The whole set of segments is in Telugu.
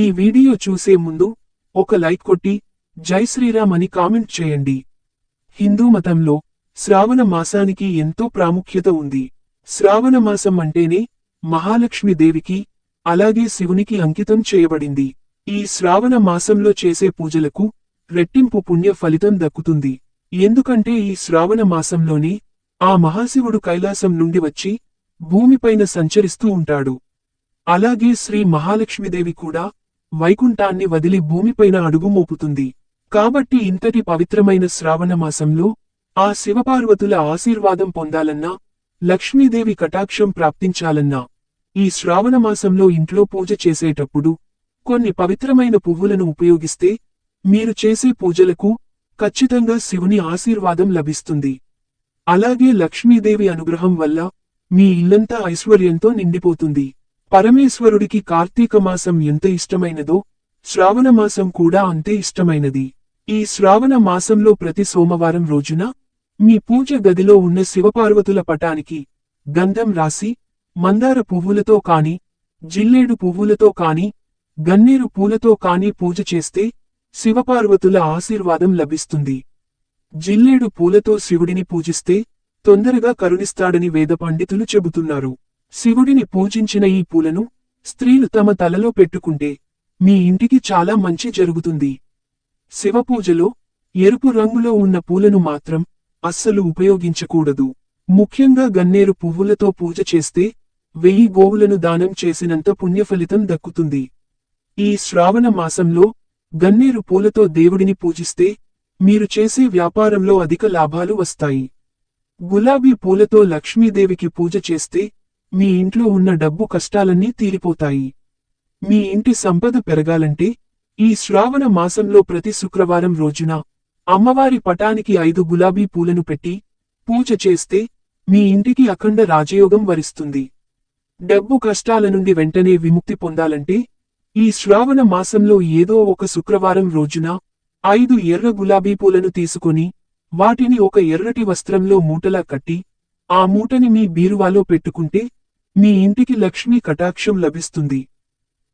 ఈ వీడియో చూసే ముందు ఒక లైక్ కొట్టి జై శ్రీరామ్ అని కామెంట్ చేయండి. హిందూ మతంలో శ్రావణ మాసానికి ఎంతో ప్రాముఖ్యత ఉంది. శ్రావణ మాసం అంటేనే మహాలక్ష్మీదేవికి అలాగే శివునికి అంకితం చేయబడింది. ఈ శ్రావణ మాసంలో చేసే పూజలకు రెట్టింపు పుణ్య ఫలితం దక్కుతుంది. ఎందుకంటే ఈ శ్రావణ మాసంలోనే ఆ మహాశివుడు కైలాసం నుండి వచ్చి భూమిపైన సంచరిస్తూ ఉంటాడు. అలాగే శ్రీ మహాలక్ష్మీదేవి కూడా వైకుంఠాన్ని వదిలి భూమిపైన అడుగు మోపుతుంది కాబట్టి ఇంతటి పవిత్రమైన శ్రావణ మాసంలో ఆ శివపార్వతుల ఆశీర్వాదం పొందాలన్నా లక్ష్మీదేవి కటాక్షం ప్రాప్తించాలన్నా ఈ శ్రావణ మాసంలో ఇంట్లో పూజ చేసేటప్పుడు కొన్ని పవిత్రమైన పువ్వులను ఉపయోగిస్తే మీరు చేసే పూజలకు ఖచ్చితంగా శివుని ఆశీర్వాదం లభిస్తుంది. అలాగే లక్ష్మీదేవి అనుగ్రహం వల్ల మీ ఇల్లంతా ఐశ్వర్యంతో నిండిపోతుంది. పరమేశ్వరుడికి కార్తీక మాసం ఎంత ఇష్టమైనదో శ్రావణ మాసం కూడా అంతే ఇష్టమైనది. ఈ శ్రావణ మాసంలో ప్రతి సోమవారం రోజున మీ పూజ గదిలో ఉన్న శివపార్వతుల పటానికి గంధం రాసి మందార పువ్వులతో కాని జిల్లేడు పువ్వులతో కాని గన్నేరు పూలతో కాని పూజ చేస్తే శివపార్వతుల ఆశీర్వాదం లభిస్తుంది. జిల్లేడు పూలతో శివుడిని పూజిస్తే తొందరగా కరుణిస్తాడని వేద పండితులు చెబుతున్నారు. శివుడిని పూజించిన ఈ పూలను స్త్రీలు తమ తలలో పెట్టుకుంటే మీ ఇంటికి చాలా మంచి జరుగుతుంది. శివపూజలో ఎరుపు రంగులో ఉన్న పూలను మాత్రం అస్సలు ఉపయోగించకూడదు. ముఖ్యంగా గన్నేరు పువ్వులతో పూజ చేస్తే వెయ్యి గోవులను దానం చేసినంత పుణ్యఫలితం దక్కుతుంది. ఈ శ్రావణ మాసంలో గన్నేరు పూలతో దేవుడిని పూజిస్తే మీరు చేసే వ్యాపారంలో అధిక లాభాలు వస్తాయి. గులాబీ పూలతో లక్ష్మీదేవికి పూజ చేస్తే మీ ఇంట్లో ఉన్న డబ్బు కష్టాలన్నీ తీరిపోతాయి. మీ ఇంటి సంపద పెరగాలంటే ఈ శ్రావణ మాసంలో ప్రతి శుక్రవారం రోజున అమ్మవారి పటానికి ఐదు గులాబీ పూలను పెట్టి పూజ చేస్తే మీ ఇంటికి అఖండ రాజయోగం వరిస్తుంది. డబ్బు కష్టాల నుండి వెంటనే విముక్తి పొందాలంటే ఈ శ్రావణ మాసంలో ఏదో ఒక శుక్రవారం రోజున ఐదు ఎర్ర గులాబీ పూలను తీసుకొని వాటిని ఒక ఎర్రటి వస్త్రంలో మూటలా కట్టి ఆ మూటని మీ బీరువాలో పెట్టుకుంటే మీ ఇంటికి లక్ష్మీ కటాక్షం లభిస్తుంది.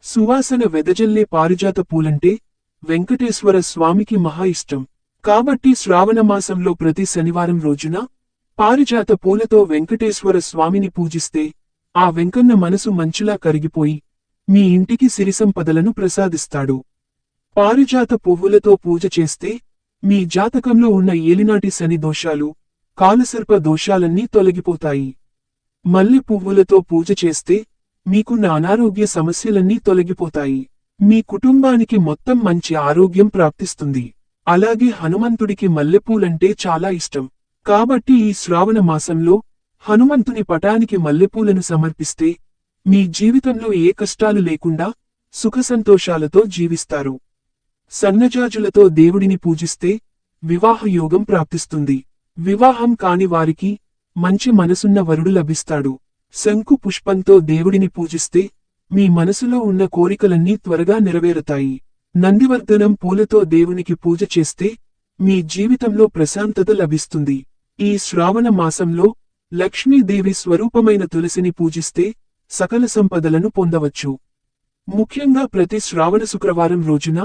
సువాసన వెదజల్లే పారిజాత పూలంటే వెంకటేశ్వర స్వామికి మహా ఇష్టం. కాబట్టి శ్రావణమాసంలో ప్రతి శనివారం రోజున పారిజాత పూలతో వెంకటేశ్వర స్వామిని పూజిస్తే ఆ వెంకన్న మనసు మంచులా కరిగిపోయి మీ ఇంటికి సిరిసంపదలను ప్రసాదిస్తాడు. పారిజాత పువ్వులతో పూజ చేస్తే మీ జాతకంలో ఉన్న ఏలినాటి శని దోషాలు కాలసర్ప దోషాలన్నీ తొలగిపోతాయి. మల్లె పువ్వులతో పూజ చేస్తే మీకున్న అనారోగ్య సమస్యలన్నీ తొలగిపోతాయి. మీ కుటుంబానికి మొత్తం మంచి ఆరోగ్యం ప్రాప్తిస్తుంది. అలాగే హనుమంతుడికి మల్లెపూలంటే చాలా ఇష్టం. కాబట్టి ఈ శ్రావణ మాసంలో హనుమంతుని పటానికి మల్లెపూలను సమర్పిస్తే మీ జీవితంలో ఏ కష్టాలు లేకుండా సుఖసంతోషాలతో జీవిస్తారు. సన్నజాజులతో దేవుడిని పూజిస్తే వివాహ యోగం ప్రాప్తిస్తుంది. వివాహం కాని వారికి మంచి మనసున్న వరుడు లభిస్తాడు. శంకు పుష్పంతో దేవుడిని పూజిస్తే మీ మనసులో ఉన్న కోరికలన్నీ త్వరగా నెరవేరుతాయి. నందివర్ధనం పూలతో దేవునికి పూజ చేస్తే మీ జీవితంలో ప్రశాంతత లభిస్తుంది. ఈ శ్రావణ మాసంలో లక్ష్మీదేవి స్వరూపమైన తులసిని పూజిస్తే సకల సంపదలను పొందవచ్చు. ముఖ్యంగా ప్రతి శ్రావణ శుక్రవారం రోజున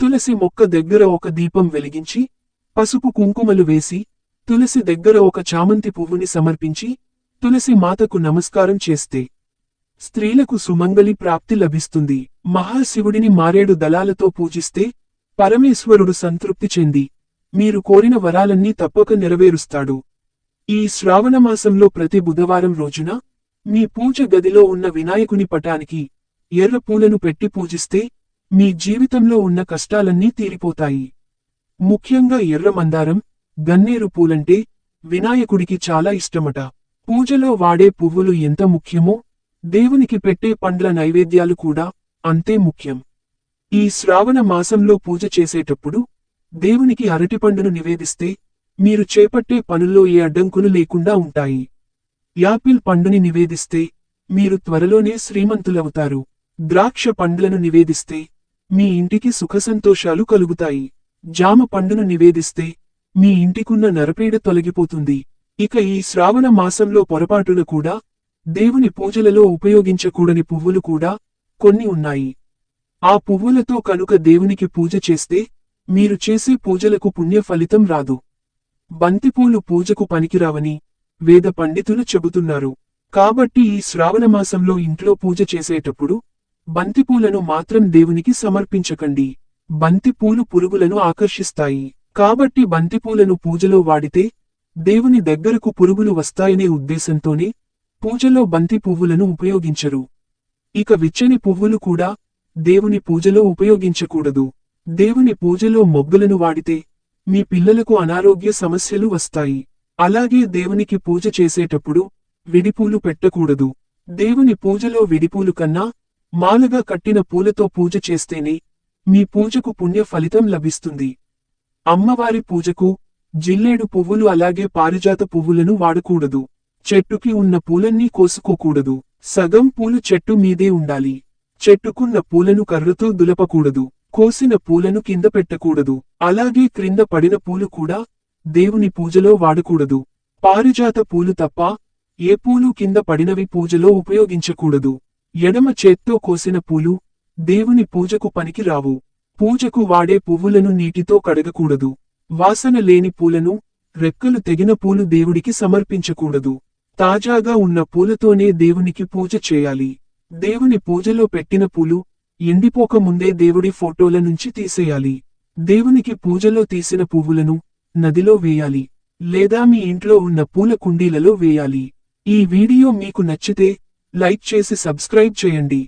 తులసి మొక్క దగ్గర ఒక దీపం వెలిగించి పసుపు కుంకుమలు వేసి తులసి దగ్గర ఒక చామంతి పువ్వుని సమర్పించి తులసి మాతకు నమస్కారం చేస్తే స్త్రీలకు సుమంగలి ప్రాప్తి లభిస్తుంది. మహాశివుడిని మారేడు దళాలతో పూజిస్తే పరమేశ్వరుడు సంతృప్తి చెంది. మీరు కోరిన వరాలన్నీ తప్పక నెరవేరుస్తాడు. ఈ శ్రావణమాసంలో ప్రతి బుధవారం రోజున మీ పూజ గదిలో ఉన్న వినాయకుని పటానికి ఎర్ర పూలను పెట్టి పూజిస్తే మీ జీవితంలో ఉన్న కష్టాలన్నీ తీరిపోతాయి. ముఖ్యంగా ఎర్ర మందారం గన్నేరు పూలంటే వినాయకుడికి చాలా ఇష్టమట. పూజలో వాడే పువ్వులు ఎంత ముఖ్యమో దేవునికి పెట్టే పండ్ల నైవేద్యాలు కూడా అంతే ముఖ్యం. ఈ శ్రావణ మాసంలో పూజ చేసేటప్పుడు దేవునికి అరటిపండును నివేదిస్తే మీరు చేపట్టే పనుల్లో ఏ అడ్డంకులు లేకుండా ఉంటాయి. యాపిల్ పండుని నివేదిస్తే మీరు త్వరలోనే శ్రీమంతులవుతారు. ద్రాక్ష పండ్లను నివేదిస్తే మీ ఇంటికి సుఖసంతోషాలు కలుగుతాయి. జామ పండును నివేదిస్తే మీ ఇంటికున్న నరపీడ తొలగిపోతుంది. ఇక ఈ శ్రావణ మాసంలో పొరపాటున కూడా దేవుని పూజలలో ఉపయోగించకూడని పువ్వులు కూడా కొన్ని ఉన్నాయి. ఆ పువ్వులతో కనుక దేవునికి పూజ చేస్తే మీరు చేసే పూజలకు పుణ్య ఫలితం రాదు. బంతిపూలు పూజకు పనికిరావని వేద పండితులు చెబుతున్నారు. కాబట్టి ఈ శ్రావణమాసంలో ఇంట్లో పూజ చేసేటప్పుడు బంతిపూలను మాత్రం దేవునికి సమర్పించకండి. బంతిపూలు పురుగులను ఆకర్షిస్తాయి. కాబట్టి బంతిపూలను పూజలో వాడితే దేవుని దగ్గరకు పురుగులు వస్తాయనే ఉద్దేశంతోనే పూజలో బంతి పువ్వులను ఉపయోగించరు. ఇక విచ్చని పువ్వులు కూడా దేవుని పూజలో ఉపయోగించకూడదు. దేవుని పూజలో మొగ్గులను వాడితే మీ పిల్లలకు అనారోగ్య సమస్యలు వస్తాయి. అలాగే దేవునికి పూజ చేసేటప్పుడు విడిపూలు పెట్టకూడదు. దేవుని పూజలో విడిపూలు కన్నా మాలగా కట్టిన పూలతో పూజ చేస్తేనే మీ పూజకు పుణ్య ఫలితం లభిస్తుంది. అమ్మవారి పూజకు జిల్లేడు పువ్వులు అలాగే పారిజాత పువ్వులను వాడకూడదు. చెట్టుకి ఉన్న పూలన్నీ కోసుకోకూడదు. సగం పూలు చెట్టు మీదే ఉండాలి. చెట్టుకున్న పూలను కర్రతో దులపకూడదు. కోసిన పూలను కింద పెట్టకూడదు. అలాగే క్రింద పడిన పూలు కూడా దేవుని పూజలో వాడకూడదు. పారిజాత పూలు తప్ప ఏ పూలు కింద పడినవి పూజలో ఉపయోగించకూడదు. ఎడమ చేత్తో కోసిన పూలు దేవుని పూజకు పనికి రావు పూజకు వాడే పువ్వులను నీటితో కడగకూడదు. వాసన లేని పూలను రెక్కలు తెగిన పూలు దేవుడికి సమర్పించకూడదు. తాజాగా ఉన్న పూలతోనే దేవునికి పూజ చేయాలి. దేవుని పూజలో పెట్టిన పూలు ఎండిపోక ముందే దేవుడి ఫోటోల నుంచి తీసేయాలి. దేవునికి పూజలో తీసిన పువ్వులను నదిలో వేయాలి. లేదా మీ ఇంట్లో ఉన్న పూల కుండీలలో వేయాలి. ఈ వీడియో మీకు నచ్చితే లైక్ చేసి సబ్స్క్రైబ్ చేయండి.